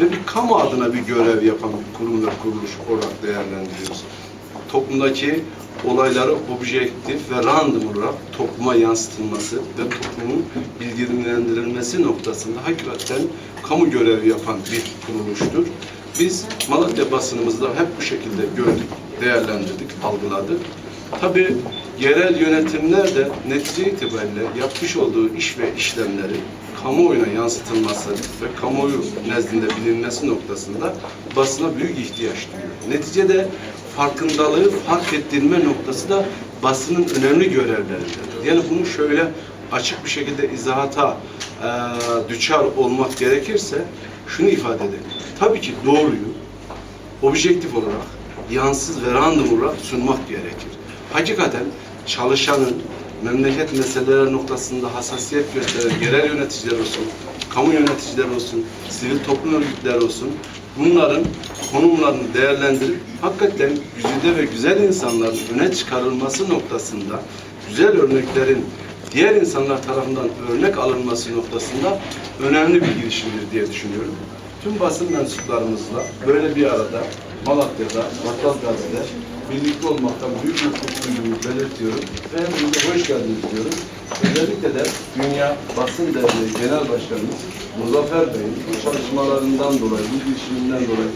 ve bir kamu adına bir görev yapan bir kurum kuruluş olarak değerlendiriyoruz. Toplumdaki olayları objektif ve random olarak topluma yansıtılması ve toplumun bilgilendirilmesi noktasında hakikaten kamu görevi yapan bir kuruluştur. Biz Malatya basınımızda hep bu şekilde gördük, değerlendirdik, algıladık. Tabii yerel yönetimler de netice itibariyle yapmış olduğu iş ve işlemleri kamuoyuna yansıtılması ve kamuoyu nezdinde bilinmesi noktasında basına büyük ihtiyaç duyuyor. Neticede farkındalığı fark ettirme noktası da basının önemli görevleridir. Yani bunu şöyle açık bir şekilde izahata e, düçar olmak gerekirse şunu ifade edelim. Tabii ki doğruyu objektif olarak, yansız ve random olarak sunmak gerekir. Hakikaten çalışanın memleket meseleleri noktasında hassasiyet gösteren yerel yöneticiler olsun, kamu yöneticiler olsun, sivil toplum örgütleri olsun, bunların konumlarını değerlendirip hakikaten güzide ve güzel insanların öne çıkarılması noktasında güzel örneklerin diğer insanlar tarafından örnek alınması noktasında önemli bir girişimdir diye düşünüyorum. Tüm basın mensuplarımızla böyle bir arada Malatya'da, Battalgazi'de birlikte olmaktan büyük mutluluk duyduğumu belirtiyorum. Ve hepinize hoş geldiniz diyorum. Özellikle de Dünya Basın Derneği Genel Başkanımız Muzaffer Bey'in bu çalışmalarından dolayı, bu girişiminden dolayı